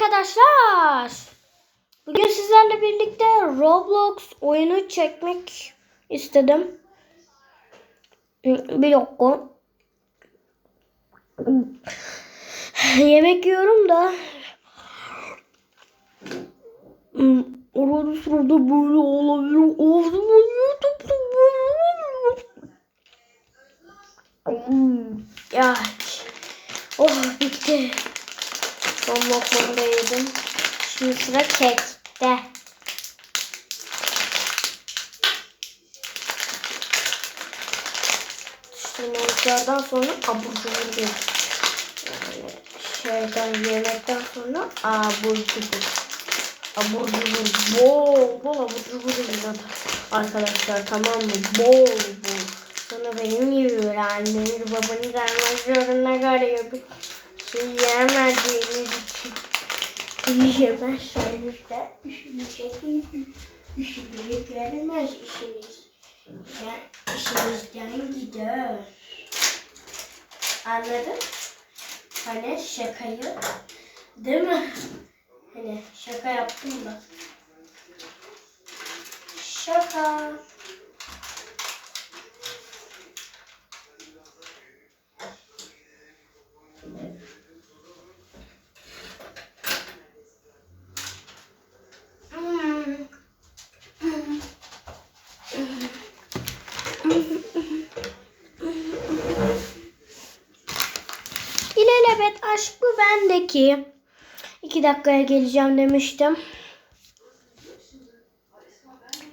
arkadaşlar. Bugün sizlerle birlikte Roblox oyunu çekmek istedim. Bir dakika. Yemek yiyorum da. Orada sırada böyle olabilir. Ağzıma YouTube Ya. Oh bitti. Son lokmamı da yedim. Şimdi sıra kekte. Atıştırmalıklardan sonra abur cubur. Yani şeyden yemekten sonra abur cubur. Abur cubur. Bol bol abur cubur yiyorum arkadaşlar tamam mı? Bol bol. Sonra benim gibi anneniz babanız almak zorunda kalıyor. Yemediğiniz için. Yiyemezseniz de üşümeyecek. Üşümeyecek gelmez işiniz. Yani işinizden gider. Anladın? Hani şakayı değil mi? Hani şaka yaptım da. Şaka. Aşk bu bendeki. İki dakikaya geleceğim demiştim.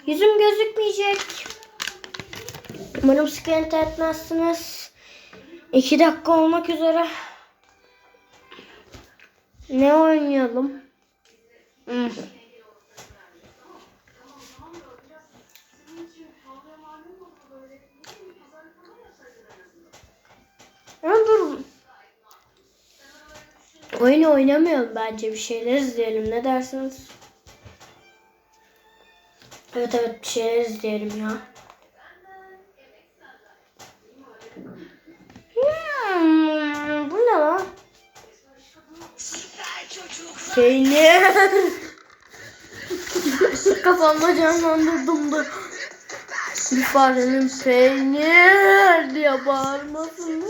Yüzüm gözükmeyecek. Umarım sıkıntı etmezsiniz. İki dakika olmak üzere. Ne oynayalım? Hmm. Ya dur. Oyunu oynamayalım bence bir şeyler izleyelim. Ne dersiniz? Evet evet bir şeyler izleyelim ya. Hmm, bu ne lan? Peynir. Kafamda canlandırdım da. Bir farenin peynir diye bağırmasını.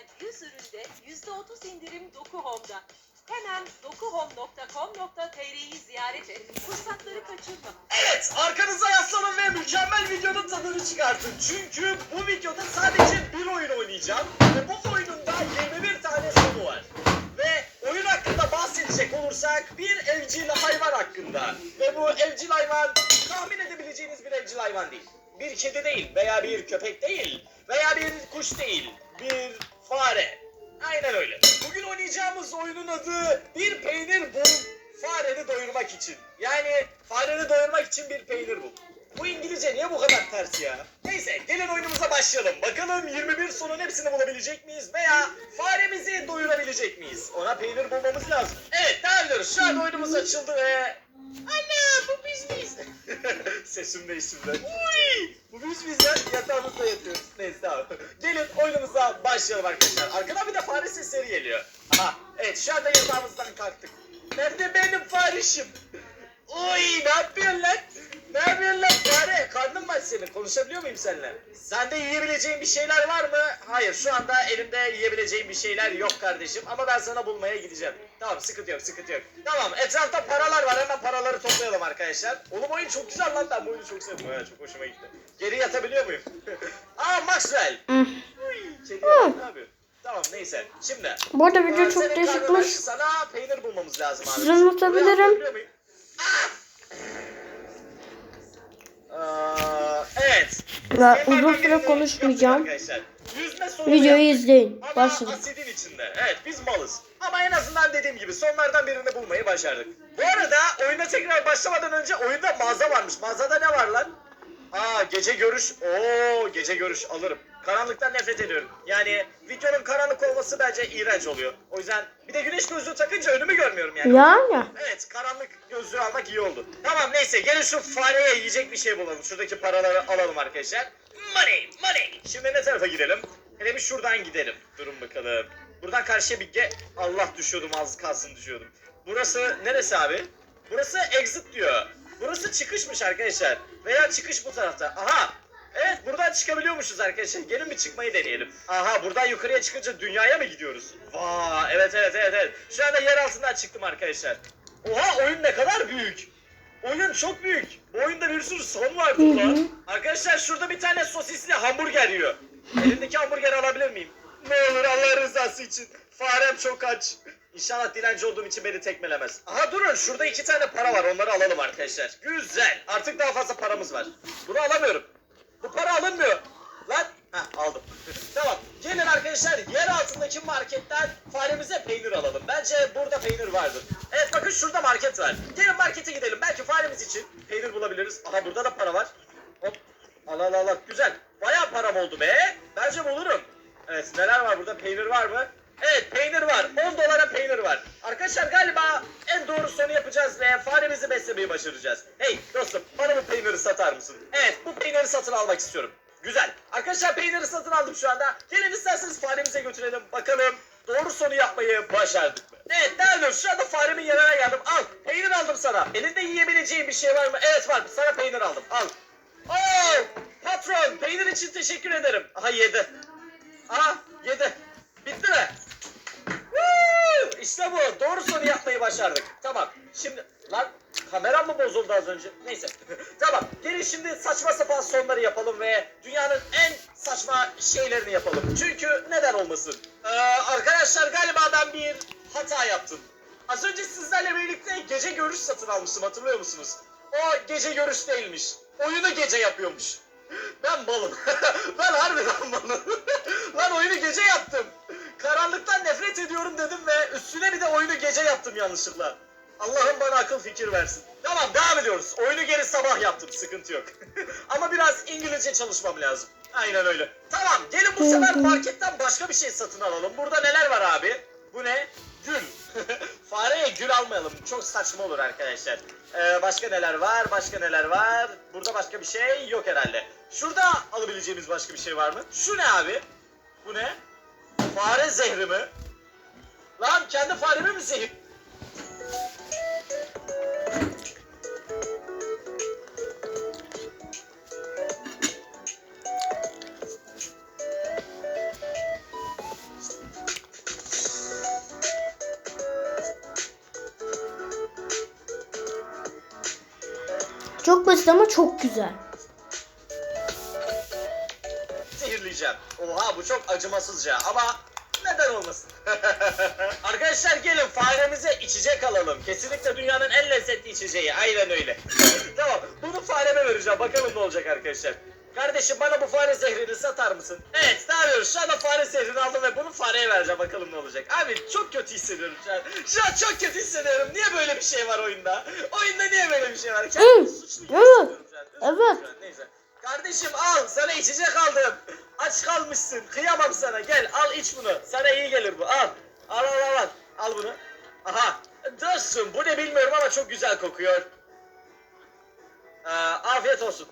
Özel 100 üründe %30 indirim Doku Home'da. Hemen dokuhome.com.tr'yi ziyaret et. Fırsatları kaçırma. Evet, arkanıza yaslanın ve mükemmel videonun tadını çıkartın. Çünkü bu videoda sadece bir oyun oynayacağım ve bu oyunun da 21 tane sonu var. Ve oyun hakkında bahsedecek olursak bir evcil hayvan hakkında. Ve bu evcil hayvan tahmin edebileceğiniz bir evcil hayvan değil. Bir kedi değil veya bir köpek değil veya bir kuş değil. Bir fare. Aynen öyle. Bugün oynayacağımız oyunun adı bir peynir bul fareni doyurmak için. Yani fareni doyurmak için bir peynir bul. Bu İngilizce niye bu kadar ters ya? Neyse gelin oyunumuza başlayalım. Bakalım 21 sonun hepsini bulabilecek miyiz veya faremizi doyurabilecek miyiz? Ona peynir bulmamız lazım. Evet devam ediyoruz. Şu an oyunumuz açıldı ve... Anne bu biz miyiz? Sesim değişimde. Uy! Biz ya? Yatağımızda yatıyoruz. Neyse tamam. Gelin oyunumuza başlayalım arkadaşlar. Arkadan bir de fare sesleri geliyor. Aha evet şu anda yatağımızdan kalktık. Nerede benim farişim? Uy ne yapıyorsun lan? Ne yapıyorsun lan fare? Karnın mı aç senin? Konuşabiliyor muyum seninle? Sende yiyebileceğin bir şeyler var mı? Hayır şu anda elimde yiyebileceğim bir şeyler yok kardeşim. Ama ben sana bulmaya gideceğim. Tamam sıkıntı yok sıkıntı yok. Tamam etrafta paralar var hemen paraları toplayalım arkadaşlar. Oğlum oyun çok güzel lan ben bu oyunu çok sevdim. Ha, çok hoşuma gitti. Geri yatabiliyor muyum? Aa Maxwell. Ne? Tamam neyse. Şimdi. Bu arada video Aa, çok değişikmiş. Sana peynir bulmamız lazım abi. Muyum? Aa, evet. Ve Senin uzun süre konuşmayacağım. Videoyu izleyin. Ama Başladım. asidin içinde. Evet biz malız. Ama en azından dediğim gibi sonlardan birini bulmayı başardık. Bu arada oyuna tekrar başlamadan önce oyunda mağaza varmış. Mağazada ne var lan? Aa gece görüş. Oo gece görüş alırım. Karanlıktan nefret ediyorum. Yani videonun karanlık olması bence iğrenç oluyor. O yüzden bir de güneş gözlüğü takınca önümü görmüyorum yani. Yani. Evet karanlık gözlüğü almak iyi oldu. Tamam neyse gelin şu fareye yiyecek bir şey bulalım. Şuradaki paraları alalım arkadaşlar. Money money. Şimdi ne tarafa gidelim? Hele bir şuradan gidelim. Durun bakalım. Buradan karşıya bir ge... Allah düşüyordum az kalsın düşüyordum. Burası neresi abi? Burası exit diyor. Burası çıkışmış arkadaşlar. Veya çıkış bu tarafta. Aha! Evet buradan çıkabiliyormuşuz arkadaşlar. Gelin bir çıkmayı deneyelim. Aha buradan yukarıya çıkınca dünyaya mı gidiyoruz? Vaa evet evet evet evet. Şu anda yer altından çıktım arkadaşlar. Oha oyun ne kadar büyük. Oyun çok büyük. Bu oyunda bir sürü son vardı ulan. Arkadaşlar şurada bir tane sosisli hamburger yiyor. Elimdeki hamburger alabilir miyim? Ne olur Allah rızası için. Farem çok aç. İnşallah dilenci olduğum için beni tekmelemez. Aha durun şurada iki tane para var onları alalım arkadaşlar. Güzel. Artık daha fazla paramız var. Bunu alamıyorum. Bu para alınmıyor. Lan. Heh aldım. tamam. Gelin arkadaşlar yer altındaki marketten faremize peynir alalım. Bence burada peynir vardır. Evet bakın şurada market var. Gelin markete gidelim. Belki faremiz için peynir bulabiliriz. Aha burada da para var. Hop. Al al al. Güzel. Bayağı param oldu be. Bence bulurum. Evet neler var burada? Peynir var mı? Evet peynir var. 10 dolara peynir var. Arkadaşlar galiba en doğru sonu yapacağız ve faremizi beslemeyi başaracağız. Hey dostum bana bu peyniri satar mısın? Evet bu peyniri satın almak istiyorum. Güzel. Arkadaşlar peyniri satın aldım şu anda. Gelin isterseniz faremize götürelim. Bakalım doğru sonu yapmayı başardık mı? Evet ne? Şu anda faremin yanına geldim. Al peynir aldım sana. Elinde yiyebileceğin bir şey var mı? Evet var. Sana peynir aldım. Al. Oo, patron peynir için teşekkür ederim. Aha yedi. Aha yedi. Bitti mi? İşte bu. Doğru sonu yapmayı başardık. Tamam. Şimdi lan kameram mı bozuldu az önce? Neyse. tamam. Gelin şimdi saçma sapan sonları yapalım ve dünyanın en saçma şeylerini yapalım. Çünkü neden olmasın? Ee, arkadaşlar galiba ben bir hata yaptım. Az önce sizlerle birlikte gece görüş satın almıştım hatırlıyor musunuz? O gece görüş değilmiş. Oyunu gece yapıyormuş. Ben balım. ben harbiden balım. Lan oyunu gece yaptım. Karanlıktan nefret ediyorum dedim ve üstüne bir de oyunu gece yaptım yanlışlıkla. Allah'ım bana akıl fikir versin. Tamam devam ediyoruz. Oyunu geri sabah yaptım. Sıkıntı yok. Ama biraz İngilizce çalışmam lazım. Aynen öyle. Tamam gelin bu sefer marketten başka bir şey satın alalım. Burada neler var abi? Bu ne? Gül. Fareye gül almayalım. Çok saçma olur arkadaşlar. Ee, başka neler var? Başka neler var? Burada başka bir şey yok herhalde. Şurada alabileceğimiz başka bir şey var mı? Şu ne abi? Bu ne? Fare zehri mi? Lan kendi faremi mi zehir? Çok basit ama çok güzel. Oha bu çok acımasızca ama neden olmasın? Arkadaşlar gelin faremize içecek alalım. Kesinlikle dünyanın en lezzetli içeceği. Aynen öyle. tamam bunu fareme vereceğim. Bakalım ne olacak arkadaşlar. Kardeşim bana bu fare zehrini satar mısın? Evet ne yapıyoruz? Şu anda fare zehrini aldım ve bunu fareye vereceğim. Bakalım ne olacak. Abi çok kötü hissediyorum şu an. Şu an çok kötü hissediyorum. Niye böyle bir şey var oyunda? Oyunda niye böyle bir şey var? Kendimi suçlu hissediyorum şu an. Üzgünüm evet. şu an. Neyse. Kardeşim al sana içecek aldım. Aç kalmışsın. Kıyamam sana. Gel al iç bunu. Sana iyi gelir bu. Al. Al al al. Al, al bunu. Aha. Dostum bu ne bilmiyorum ama çok güzel kokuyor. Ee, afiyet olsun.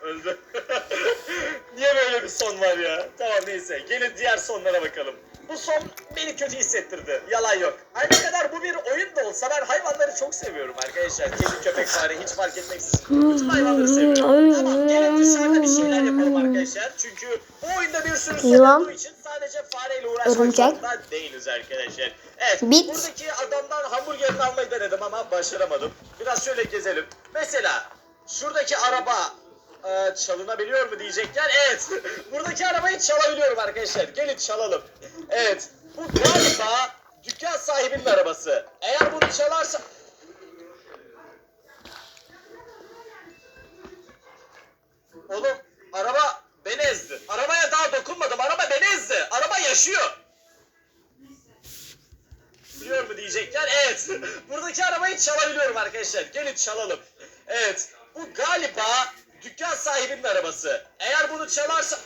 Öldü. Niye böyle bir son var ya? Tamam neyse. Gelin diğer sonlara bakalım. Bu son beni kötü hissettirdi. Yalan yok. Her ne kadar bu bir oyun da olsa ben hayvanları çok seviyorum arkadaşlar. Kedi, köpek, fare hiç fark etmeksizin. Bütün hayvanları seviyorum. Tamam gelin dışarıda bir şeyler yapalım arkadaşlar. Çünkü bu oyunda bir sürü sorun Yılan. olduğu için sadece fareyle uğraşmak Örümcek. zorunda değiliz arkadaşlar. Evet Bit. buradaki adamdan hamburgerini almayı denedim ama başaramadım. Biraz şöyle gezelim. Mesela şuradaki araba e, çalınabiliyor mu diyecekler. Evet. Buradaki arabayı çalabiliyorum arkadaşlar. Gelin çalalım. Evet. Bu galiba dükkan sahibinin arabası. Eğer bunu çalarsa... Oğlum araba beni ezdi. Arabaya daha dokunmadım. Araba beni ezdi. Araba yaşıyor. Biliyor mu diyecekler. Evet. Buradaki arabayı çalabiliyorum arkadaşlar. Gelin çalalım. Evet. Bu galiba sahibinin arabası. Eğer bunu çalarsa...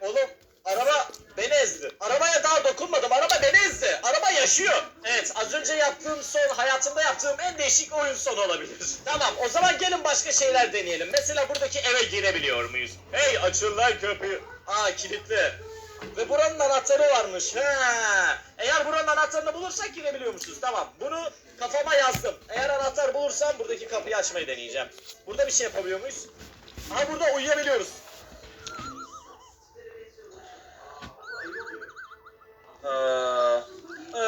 Oğlum araba beni ezdi. Arabaya daha dokunmadım. Araba beni ezdi. Araba yaşıyor. Evet az önce yaptığım son hayatımda yaptığım en değişik oyun sonu olabilir. Tamam o zaman gelin başka şeyler deneyelim. Mesela buradaki eve girebiliyor muyuz? Hey açın lan kapıyı. Aa kilitli. Ve buranın anahtarı varmış. He. Eğer buranın anahtarını bulursak girebiliyormuşuz. Tamam. Bunu kafama yazdım. Eğer anahtar bulursam buradaki kapıyı açmayı deneyeceğim. Burada bir şey yapabiliyor muyuz? Aha burada uyuyabiliyoruz. Ee, e,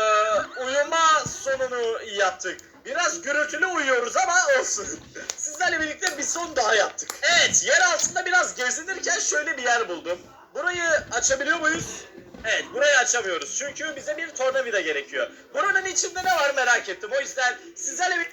uyuma sonunu yaptık. Biraz gürültülü uyuyoruz ama olsun. Sizlerle birlikte bir son daha yaptık. Evet, yer altında biraz gezinirken şöyle bir yer buldum. Burayı açabiliyor muyuz? Evet, burayı açamıyoruz. Çünkü bize bir tornavida gerekiyor. Buranın içinde ne var merak ettim. O yüzden sizlerle bir...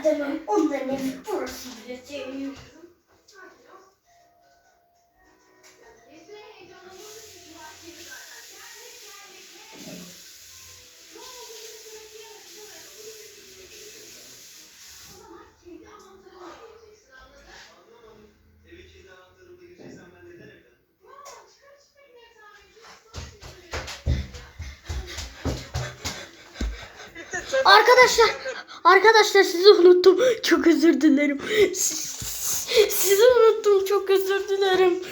adamım onların evi burası ne tamirci? Arkadaşlar, arkadaşlar sizi unuttum. Çok özür dilerim. Sizi unuttum. Çok özür dilerim.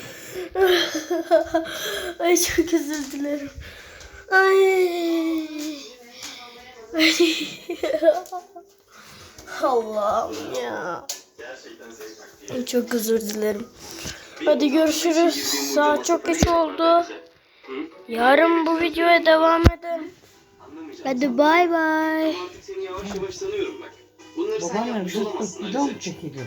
Ay çok özür dilerim. Ay. Allah'ım ya. Çok özür dilerim. Hadi görüşürüz. Saat çok geç oldu. Yarın bu videoya devam edelim. Anlamayacağım. Hadi bay bay. Artık seni yavaş yavaş tanıyorum bak. Bunları sen Babaannem yapmış bir olamazsın Alize. çekiliyor?